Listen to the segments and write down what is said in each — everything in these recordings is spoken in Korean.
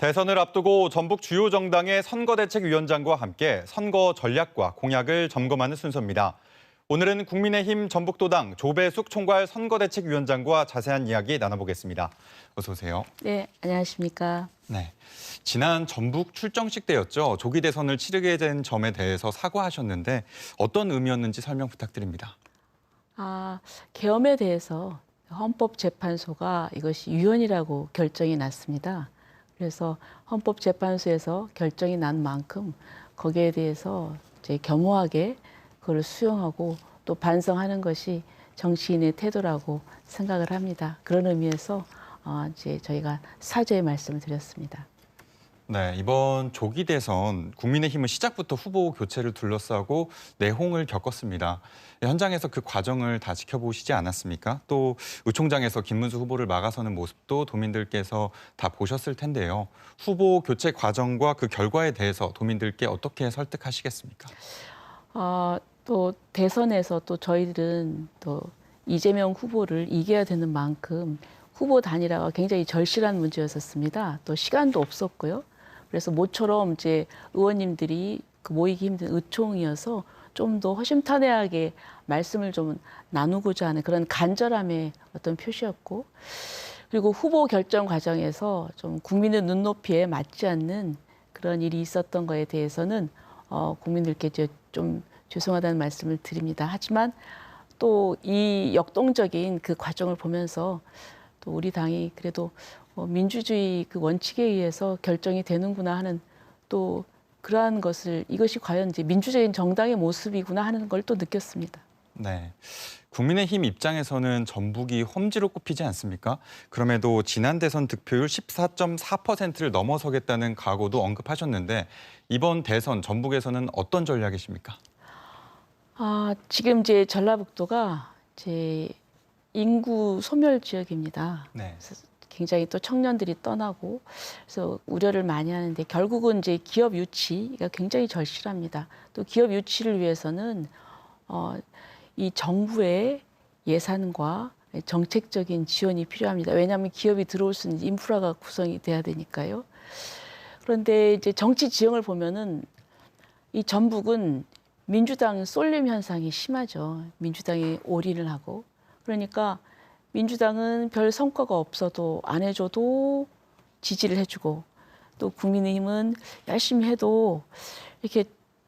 대선을 앞두고 전북 주요 정당의 선거대책위원장과 함께 선거 전략과 공약을 점검하는 순서입니다. 오늘은 국민의힘 전북도당 조배숙 총괄 선거대책위원장과 자세한 이야기 나눠보겠습니다. 어서 오세요. 네, 안녕하십니까. 네. 지난 전북 출정식 때였죠. 조기 대선을 치르게 된 점에 대해서 사과하셨는데 어떤 의미였는지 설명 부탁드립니다. 아, 계엄에 대해서 헌법재판소가 이것이 유연이라고 결정이 났습니다. 그래서 헌법재판소에서 결정이 난 만큼 거기에 대해서 이제 겸허하게 그걸 수용하고 또 반성하는 것이 정치인의 태도라고 생각을 합니다. 그런 의미에서 어, 이제 저희가 사죄의 말씀을 드렸습니다. 네, 이번 조기 대선 국민의힘은 시작부터 후보 교체를 둘러싸고 내홍을 겪었습니다. 현장에서 그 과정을 다 지켜보시지 않았습니까? 또 의총장에서 김문수 후보를 막아서는 모습도 도민들께서 다 보셨을 텐데요. 후보 교체 과정과 그 결과에 대해서 도민들께 어떻게 설득하시겠습니까? 어, 또 대선에서 또 저희들은 또 이재명 후보를 이겨야 되는 만큼 후보 단일화가 굉장히 절실한 문제였었습니다. 또 시간도 없었고요. 그래서 모처럼 이제 의원님들이 그 모이기 힘든 의총이어서 좀 더 허심탄회하게 말씀을 좀 나누고자 하는 그런 간절함의 어떤 표시였고 그리고 후보 결정 과정에서 좀 국민의 눈높이에 맞지 않는 그런 일이 있었던 거에 대해서는 어, 국민들께 이제 좀 죄송하다는 말씀을 드립니다. 하지만 또 이 역동적인 그 과정을 보면서 또 우리 당이 그래도 어, 민주주의 그 원칙에 의해서 결정이 되는구나 하는 또 그러한 것을 이것이 과연 이제 민주적인 정당의 모습이구나 하는 걸 또 느꼈습니다. 네. 국민의힘 입장에서는 전북이 험지로 꼽히지 않습니까? 그럼에도 지난 대선 득표율 14.4%를 넘어서겠다는 각오도 언급하셨는데 이번 대선 전북에서는 어떤 전략이십니까? 아, 지금 이제 전라북도가 이제 인구 소멸 지역입니다. 네. 굉장히 또 청년들이 떠나고 그래서 우려를 많이 하는데 결국은 이제 기업 유치가 굉장히 절실합니다. 또 기업 유치를 위해서는 어, 이 정부의 예산과 정책적인 지원이 필요합니다. 왜냐하면 기업이 들어올 수 있는 인프라가 구성이 돼야 되니까요. 그런데 이제 정치 지형을 보면은 이 전북은 민주당 쏠림 현상이 심하죠. 민주당이 올인을 하고 그러니까 민주당은 별 성과가 없어도 안 해줘도 지지를 해주고 또 국민의힘은 열심히 해도 이렇게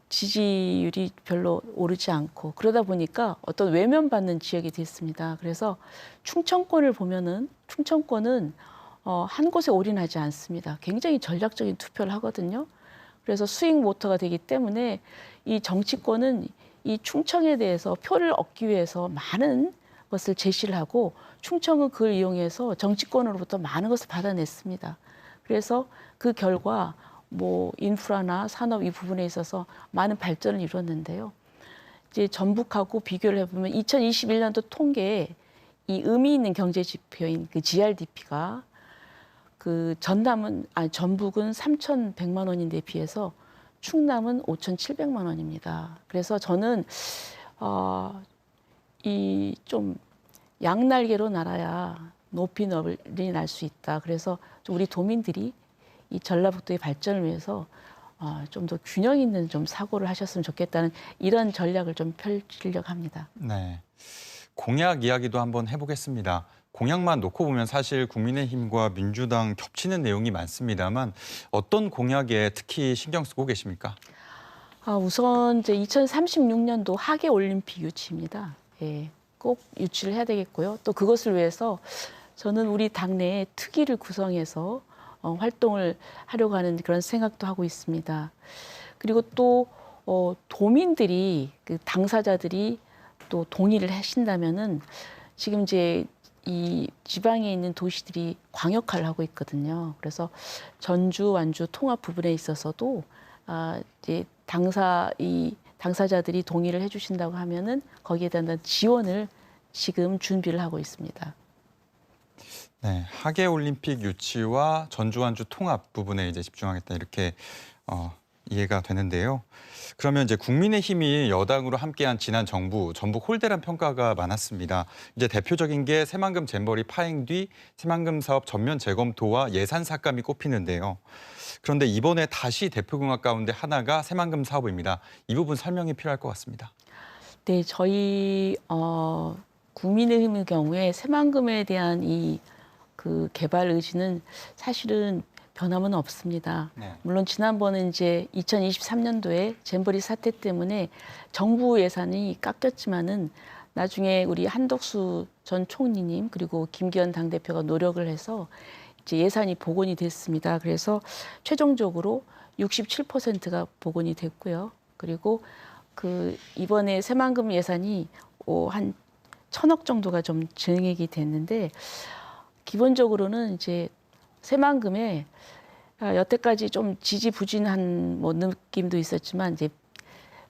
지지율이 별로 오르지 않고 그러다 보니까 어떤 외면받는 지역이 됐습니다. 그래서 충청권을 보면은 충청권은 어, 한 곳에 올인하지 않습니다. 굉장히 전략적인 투표를 하거든요. 그래서 스윙 모터가 되기 때문에 이 정치권은 이 충청에 대해서 표를 얻기 위해서 많은 것을 제시를 하고 충청은 그걸 이용해서 정치권으로부터 많은 것을 받아냈습니다. 그래서 그 결과 뭐 인프라나 산업 이 부분에 있어서 많은 발전을 이뤘는데요. 이제 전북하고 비교를 해보면 2021년도 통계에 이 의미 있는 경제 지표인 그 GRDP가 그 전남은 아니 전북은 3,100만 원인데 비해서 충남은 5,700만 원입니다. 그래서 저는 어, 이 좀 양날개로 날아야 높이 넓이 날수 있다. 그래서 좀 우리 도민들이 이 전라북도의 발전을 위해서 어, 좀 더 균형 있는 좀 사고를 하셨으면 좋겠다는 이런 전략을 좀 펼치려고 합니다. 네. 공약 이야기도 한번 해보겠습니다. 공약만 놓고 보면 사실 국민의힘과 민주당 겹치는 내용이 많습니다만 어떤 공약에 특히 신경 쓰고 계십니까? 아, 우선 이제 2036년도 하계 올림픽 유치입니다. 예, 꼭 유치를 해야 되겠고요. 또 그것을 위해서 저는 우리 당내에 특위를 구성해서 어, 활동을 하려고 하는 그런 생각도 하고 있습니다. 그리고 또 어, 도민들이 그 당사자들이 또 동의를 하신다면은 지금 이제 이 지방에 있는 도시들이 광역화를 하고 있거든요. 그래서 전주 완주 통합 부분에 있어서도 아 이제 당사 이 당사자들이 동의를 해주신다고 하면은 거기에 대한 지원을 지금 준비를 하고 있습니다. 네, 하계 올림픽 유치와 전주 완주 통합 부분에 이제 집중하겠다 이렇게 어, 이해가 되는데요. 그러면 이제 국민의힘이 여당으로 함께한 지난 정부 전북 홀대란 평가가 많았습니다. 이제 대표적인 게 새만금 잼버리 파행 뒤 새만금 사업 전면 재검토와 예산 삭감이 꼽히는데요. 그런데 이번에 다시 대표 공약 가운데 하나가 새만금 사업입니다. 이 부분 설명이 필요할 것 같습니다. 네, 저희 어, 국민의힘의 경우에 새만금에 대한 이 그 개발 의지는 사실은 변함은 없습니다. 네. 물론 지난번에 이제 2023년도에 잼버리 사태 때문에 정부 예산이 깎였지만은 나중에 우리 한덕수 전 총리님 그리고 김기현 당 대표가 노력을 해서 이제 예산이 복원이 됐습니다. 그래서 최종적으로 67%가 복원이 됐고요. 그리고 그 이번에 새만금 예산이 오, 한 천억 정도가 좀 증액이 됐는데 기본적으로는 이제 새만금에 아, 여태까지 좀 지지부진한 뭐 느낌도 있었지만 이제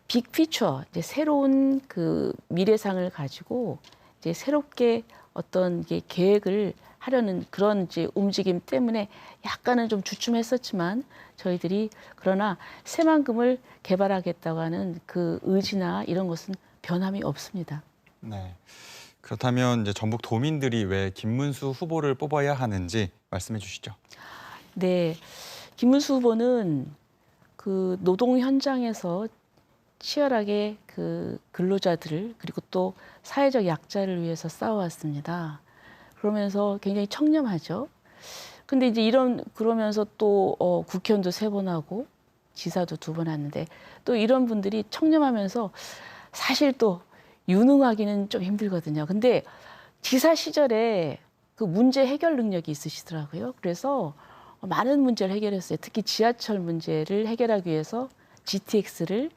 빅피처 이제 새로운 그 미래상을 가지고 이제 새롭게 어떤 게 계획을 하려는 그런 이제 움직임 때문에 약간은 좀 주춤했었지만 저희들이 그러나 새만금을 개발하겠다고 하는 그 의지나 이런 것은 변함이 없습니다. 네. 그렇다면 이제 전북 도민들이 왜 김문수 후보를 뽑아야 하는지 말씀해 주시죠. 네, 김문수 후보는 그 노동 현장에서 치열하게 그 근로자들을 그리고 또 사회적 약자를 위해서 싸워왔습니다. 그러면서 굉장히 청렴하죠. 근데 이제 이런 그러면서 또 어, 국회의원도 세 번 하고 지사도 두 번 하는데 또 이런 분들이 청렴하면서 사실 또 유능하기는 좀 힘들거든요. 근데 지사 시절에 그 문제 해결 능력이 있으시더라고요. 그래서 많은 문제를 해결했어요. 특히 지하철 문제를 해결하기 위해서 GTX를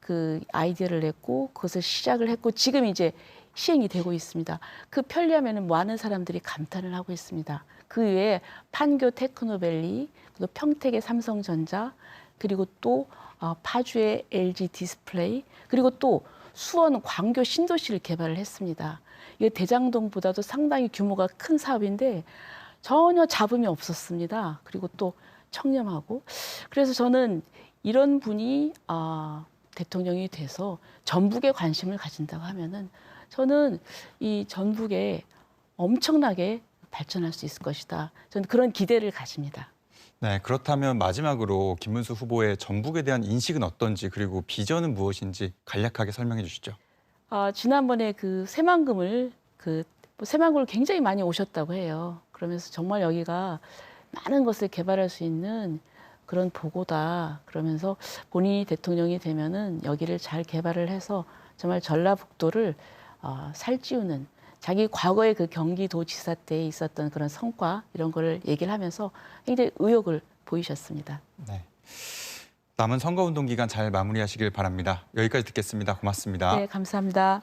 그 아이디어를 냈고 그것을 시작을 했고 지금 이제 시행이 되고 있습니다. 그 편리함에는 많은 사람들이 감탄을 하고 있습니다. 그 외에 판교 테크노밸리, 또 평택의 삼성전자, 그리고 또 어, 파주의 LG 디스플레이, 그리고 또 수원 광교 신도시를 개발을 했습니다. 이게 대장동보다도 상당히 규모가 큰 사업인데 전혀 잡음이 없었습니다. 그리고 또 청렴하고 그래서 저는 이런 분이 아, 대통령이 돼서 전북에 관심을 가진다고 하면은 저는 이 전북에 엄청나게 발전할 수 있을 것이다. 저는 그런 기대를 가집니다. 네, 그렇다면 마지막으로 김문수 후보의 전북에 대한 인식은 어떤지 그리고 비전은 무엇인지 간략하게 설명해 주시죠. 아, 지난번에 그 새만금을 그뭐 새만금을 굉장히 많이 오셨다고 해요. 그러면서 정말 여기가 많은 것을 개발할 수 있는 그런 보고다. 그러면서 본인이 대통령이 되면은 여기를 잘 개발을 해서 정말 전라북도를 어, 살찌우는 자기 과거의 그 경기도지사 때 있었던 그런 성과 이런 거를 얘기를 하면서 굉장히 의욕을 보이셨습니다. 네. 남은 선거운동 기간 잘 마무리하시길 바랍니다. 여기까지 듣겠습니다. 고맙습니다. 네, 감사합니다.